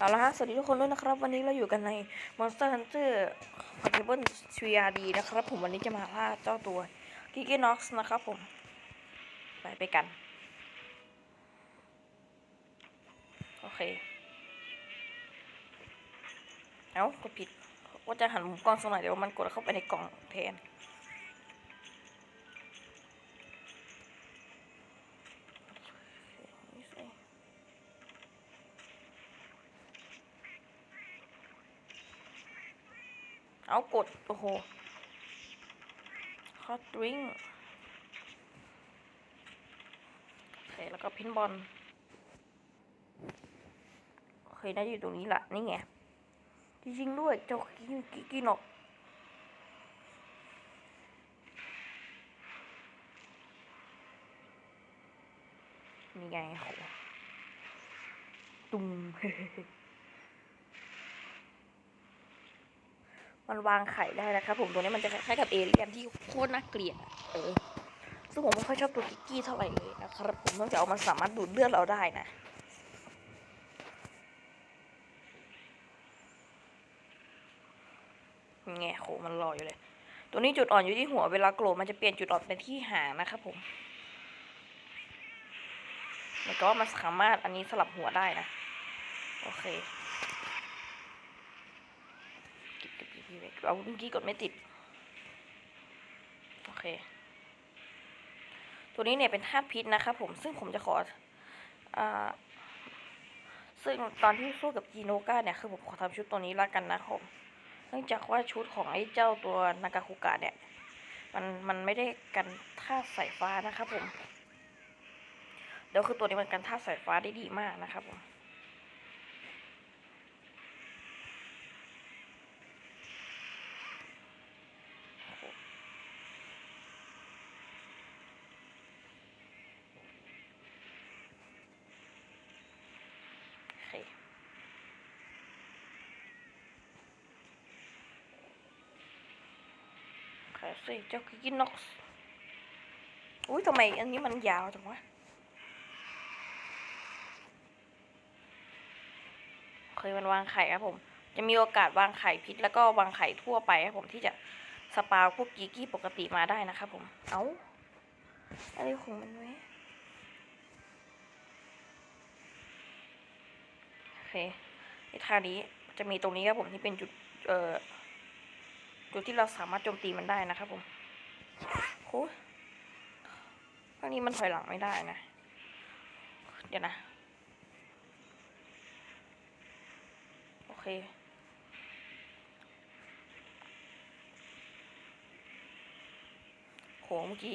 เอาละฮะ สวัสดีทุกคนด้วยนะครับ วันนี้เราอยู่กันใน Monster Hunter Portable 3RD นะครับ ผมวันนี้จะมาล่าเจ้าตัว g i g i n o x นะครับผม ไปไปกัน โอเค เอ้ากดผิด ว่าจะหันมุมกล้องสักหน่อยเดี๋ยวมันกดเข้าไปในกล่องแทน เอากด โอ้โหฮอตดริงโอเค แล้วก็พินบอลโอเค น่าจะอยู่ตรงนี้แหละ นี่ไง จริงๆด้วย เจ้ากิกิกินกนี่ไงโหตุ้ม มันวางไข่ได้นะครับผมตัวนี้มันจะคล้ายๆกับเอเลี่ยนที่โคตรน่าเกลียดเออซึ่งผมไม่ค่อยชอบตัวกิกกี้เท่าไหร่เลยนะครับผมนอกจากเอามันสามารถดูดเลือดเราได้นะแง่โหมันลอยอยู่เลย ตัวนี้จุดอ่อนอยู่ที่หัวเวลาโกรธมันจะเปลี่ยนจุดอ่อนเป็นที่หางนะครับผมแล้วก็มันสามารถอันนี้สลับหัวได้นะ โอเค กิบกิบกิบกิบ เอาเมื่อกี้กดไม่ติด โอเค ตัวนี้เนี่ยเป็นธาตุพิษนะครับผม ซึ่งผมจะขออ่าซึ่งตอนที่สู้กับจีโนก้าเนี่ย คือผมขอทำชุดตัวนี้ละกันนะครับผมเนื่องจากว่าชุดของไอ้เจ้าตัวนากาคุกะเนี่ย มันมันไม่ได้กันธาตุสายฟ้านะครับผม เดี๋ยวคือตัวนี้มันกันธาตุสายฟ้าได้ดีมากนะครับผม โอเค โอเค สิเจ้ากิกิน็อกซ์อุ้ยทำไมอันนี้มันยาวจังวะเคยมันวางไข่ครับผม จะมีโอกาสวางไข่พิษแล้วก็วางไข่ทั่วไปครับผมที่จะสปาวพวกกีกี้ปกติมาได้นะครับผม เอา้าอะไรของมันไว้โอเคไอ้ท่านี้จะมีตรงนี้ครับผมที่เป็นจุด เอ่อ จุดที่เราสามารถโจมตีมันได้นะครับผมโอ้ยท่านี้มันถอยหลังไม่ได้นะ เดี๋ยวนะ โอเคโหเมื่อกี้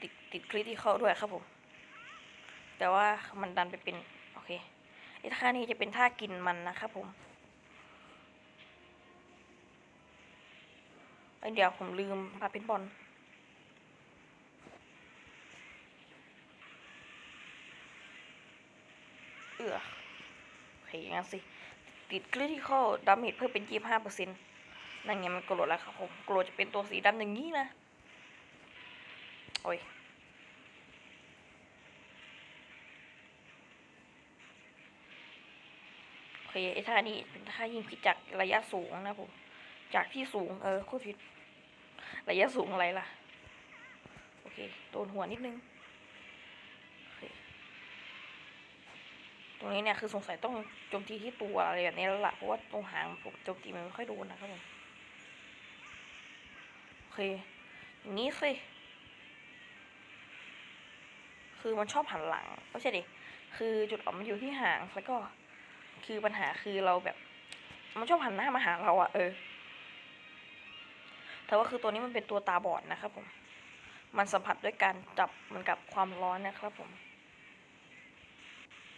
ติดติดคลิปที่เข้าด้วยครับผม แต่ว่ามันดันไปเป็น โอเคไอ้ท่านี้จะเป็นท่ากินมันนะครับผม เอ้ยเดี๋ยวผมลืมพาเพนบอลเอือโอเคอย่างนั้นสิ ติดคริติคอลดาเมจเพิ่มเป็นยี่ห้าเปอร์เซ็นต์นั่นไงมันโกรธแล้วครับผมโกรธจะเป็นตัวสีดำอย่างนี้นะ โอ้ยโอเคไอ้ท่านี้เป็นท่ายิงพิจากระยะสูงนะผม จากที่สูงเออคูดผิดระยะสูงอะไรล่ะ โอเค โดนหัวนิดนึง ตรงนี้เนี่ยคือสงสัยต้องโจมตีที่ตัวอะไรแบบนี้แล้วล่ะ เพราะว่าตรงหางผมโจมตีมันไม่ค่อยโดนนะครับผม โอเค อย่างนี้สิ คือมันชอบหันหลังไม่ใช่ดิ คือจุดอ่อนมันอยู่ที่หาง แล้วก็ คือปัญหาคือเราแบบ มันชอบหันหน้ามาหาเราอะเออ แต่ว่าคือตัวนี้มันเป็นตัวตาบอดนะครับผม มันสัมผัสด้วยการจับมือนกับความร้อนนะครับผม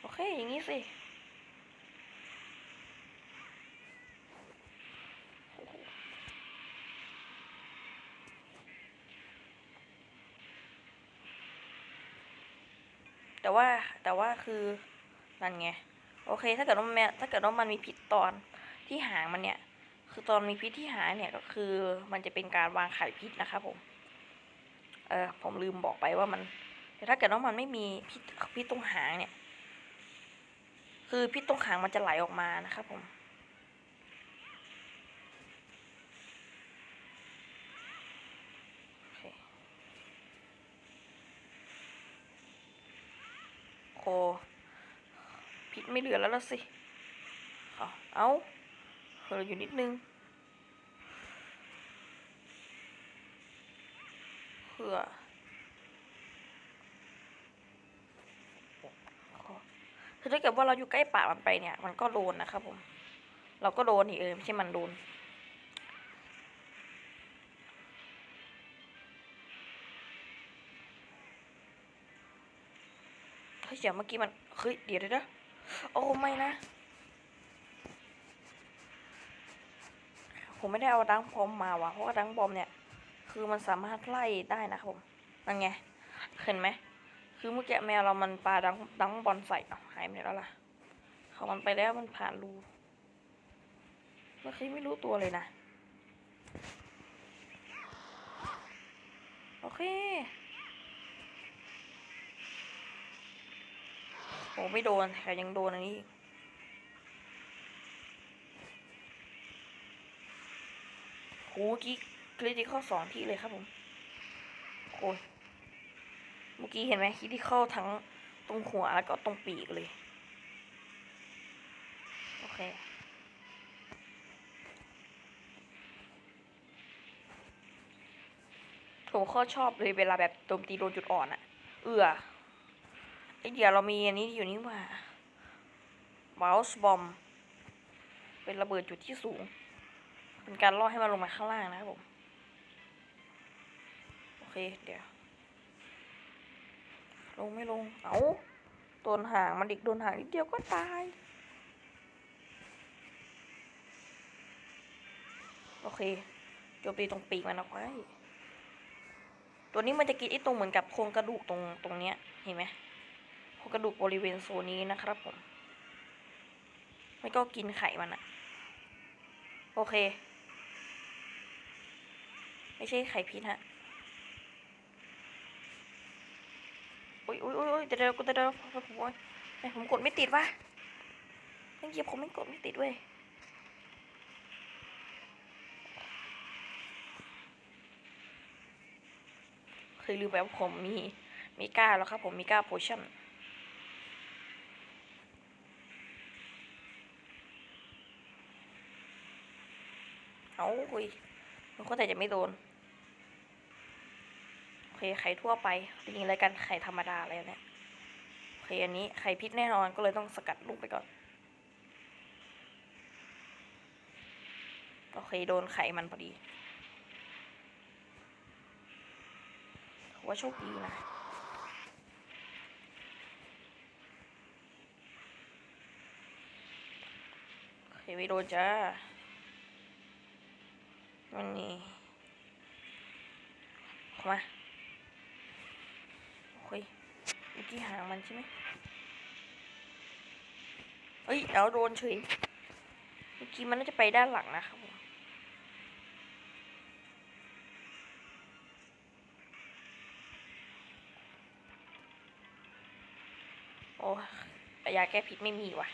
โอเค อย่างนี้สิแต่ว่าแต่ว่าคือนั่นไง โอเค ถ้าเกิดว่ามันถ้าเกิดว่ามันมีพิษตอนที่หางมันเนี่ย คือตอนมีพิษที่หางเนี่ยก็คือมันจะเป็นการวางไข่พิษนะครับผม เออผมลืมบอกไปว่ามัน แต่ถ้าเกิดว่ามันไม่มีพิษพิษตรงหางเนี่ย คือพิษตรงหางมันจะไหลออกมานะครับผมโอเคพิษไม่เหลือแล้วละสิ เอาเอา ลืออยู่นิดนึงเผื่อคือถ้าเกิดว่าเราอยู่ใกล้ป่ามันไปเนี่ย มันก็โดนนะครับผม เราก็โดนอีกเออไม่ใช่มันโดนเฮ้ยเสียงเมื่อกี้มันเฮ้ยเดี๋ยวเดี๋ยวนะโอ้ไม่นะ ผมไม่ได้เอาดังบอมมาว่ะเพราะว่าดังบอมเนี่ย คือมันสามารถไล่ได้นะครับผมนั่นไงเห็นไหมคือเมื่อกี้แมวเรามันปาดังดังบอลใส่เอาหายไปแล้วล่ะเขามันไปแล้วมันผ่านรูเมื่อกี้ไม่รู้ตัวเลยนะโอเคโอ้ไม่โดนแต่ยังโดนอันนี้อีก โหกี้คริติคอลสองที่เลยครับผมโอ้ยเมื่อกี้เห็นไหมคริติคอลทั้งตรงหัวแล้วก็ตรงปีกเลย โอเคผมโคตรชอบเลยเวลาแบบโจมตีโดนจุดอ่อนอะเอือไอเดี๋ยวเรามีอันนี้อยู่นี่ว่า mouse bomb เป็นระเบิดจุดที่สูง เป็นการล่อให้มันลงมาข้างล่างนะครับผม โอเค เดี๋ยว ลงไม่ลง เอาโดนหางมันดิกโดนหางนิดเดียวก็ตาย โอเคโจมตีตรงปีกมันเอาไว้ ตัวนี้มันจะกินไอ้ตรงเหมือนกับโครงกระดูกตรงตรงเนี้ย เห็นไหมโครงกระดูกบริเวณโซนนี้นะครับผม ไม่ก็กินไข่มันอะโอเค ไม่ใช่ไข่พิษฮะอุ้ยอุ้ยอุ้ยเดี๋ยวเดี๋ยวเดี๋ยวเดี๋ยวผมโอ้ยไอ้ผมกดไม่ติดวะเมื่อกี้ผมไม่กดไม่ติดเว้ยเคยลืมไปว่าผมมีมีก้าแล้วครับ ผมมีก้าโพชั่นเอาคุยมันก็แต่จะไม่โดน เคไข่ทั่วไปจริงๆรายการไข่ธรรมดาอะไรเนี่ยโอเคอันนี้ไข่พิษแน่นอนก็เลยต้องสกัดลูกไปก่อนโอเคโดนไข่มันพอดีว่าโชคดีนะโอเคไม่โดนจ้าวันนี้ มา โอ้ยเมื่อกี้หางมันใช่ไหมเอ้ยเอาโดนเฉยเมื่อกี้มันน่าจะไปด้านหลังนะครับผมโอ้ยาแก้พิษไม่มีว่ะ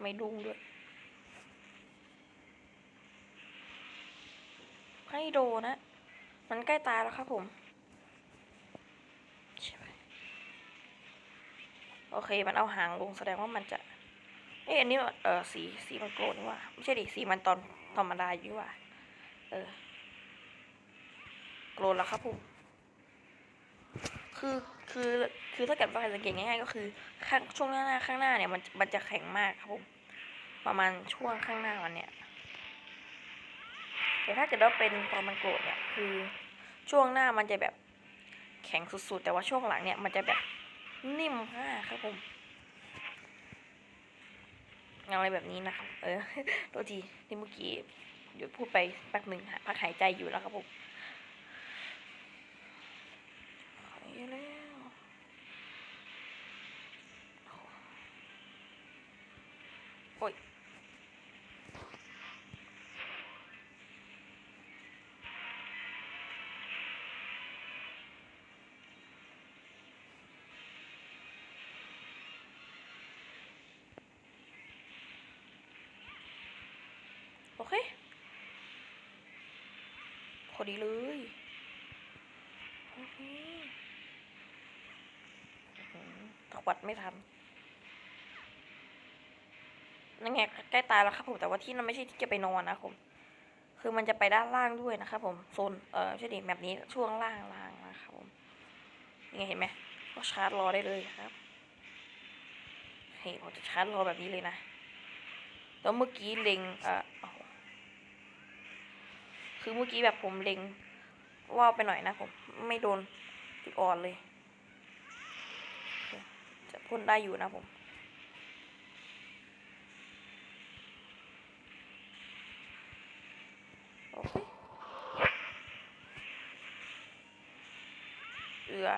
ไม่ดุ้งด้วย ให้โดนะ มันใกล้ตายแล้วครับผมโอเค มันเอาหางลงแสดงว่ามันจะ เอ้อันนี้ เออสี สีมันโกรธนี่ว่า ไม่ใช่ดิ สีมันตอนธรรมดาอยู่นี่ว่า เออ โกรธแล้วครับผม คือ คือ คือถ้าเกิดว่าใครสังเกตง่ายๆก็คือ ข้างช่วงหน้าข้างหน้าเนี่ย มัน มันจะแข็งมากครับผม ประมาณช่วงข้างหน้ามันเนี่ย แต่ถ้าเกิดว่าเป็นตอนมันโกรธเนี่ย คือ ช่วงหน้ามันจะแบบแข็งสุดๆ แต่ว่าช่วงหลังเนี่ยมันจะแบบนิ่มมากครับผมอะไรแบบนี้นะครับ เออตัวทีที่เมื่อกี้หยุดพูดไปแป๊บหนึ่งพักหายใจอยู่แล้วครับผม โอเค พอดีเลย โอเคตวัดไม่ทันนั่นไงใกล้ตายแล้วครับผม แต่ว่าที่นั่นไม่ใช่ที่จะไปนอนนะครับผม คือมันจะไปด้านล่างด้วยนะครับผมโซน เออใช่ดิแบบนี้ช่วงล่างล่างนะครับผมนี่ไงเห็นไหมก็ชาร์จรอได้เลยครับเฮ้ยผมจะชาร์จรอแบบนี้เลยนะ แล้วเมื่อกี้เล็งเอ่อ คือเมื่อกี้แบบผมเล็งว่าไปหน่อยนะผม ไม่โดนจุดอ่อนเลย จะพ่นได้อยู่นะผมโอเคเอือ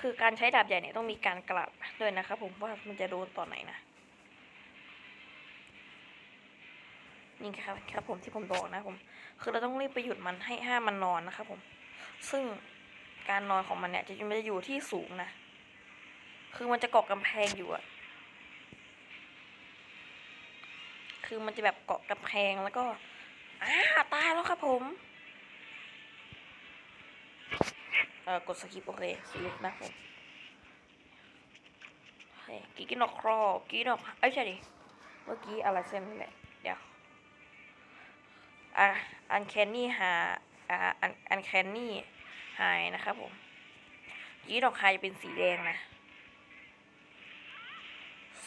คือการใช้ดาบใหญ่เนี่ยต้องมีการกลับด้วยนะครับผมว่ามันจะโดนตอนไหนนะ นี่ครับครับผมที่ผมบอกนะผม คือเราต้องรีบไปหยุดมันให้ห้ามมันนอนนะครับผม ซึ่งการนอนของมันเนี่ยจะมันจะอยู่ที่สูงนะ คือมันจะเกาะกำแพงอยู่อะคือมันจะแบบเกาะกำแพงแล้วก็อ้าตายแล้วครับผมเอ่อกดสกิปโอเคสลิปนะผมกีกินอกครอกีนอกเอ้ยใช่ดิ เมื่อกี้อะไรเส้นนี่แหละ อะอันแคนนี่หาอ่าอันอันแคนนี่หายนะครับผมกีดอกไฮจะเป็นสีแดงนะ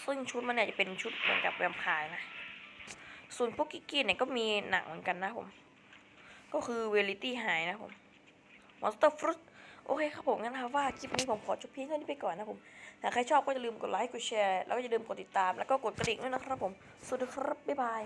ซึ่งชุดมันเนี่ยจะเป็นชุดเหมือนกับแวมพร์นะ ส่วนพวกกิกกี้เนี่ยก็มีหนังเหมือนกันนะผม ก็คือเวลิตี้หายนะผมมอนสเตอร์ฟรุตโอเคครับผมงั้นนะครับว่าคลิปนี้ผมขอจบเพียงเท่านี้ไปก่อนนะผมถ้าใครชอบก็อย่าลืมกดไลค์กดแชร์แล้วก็อย่าลืมกดติดตามแล้วก็กดกระดิ่งด้วยนะครับผมสวัสดีครับบ๊ายบาย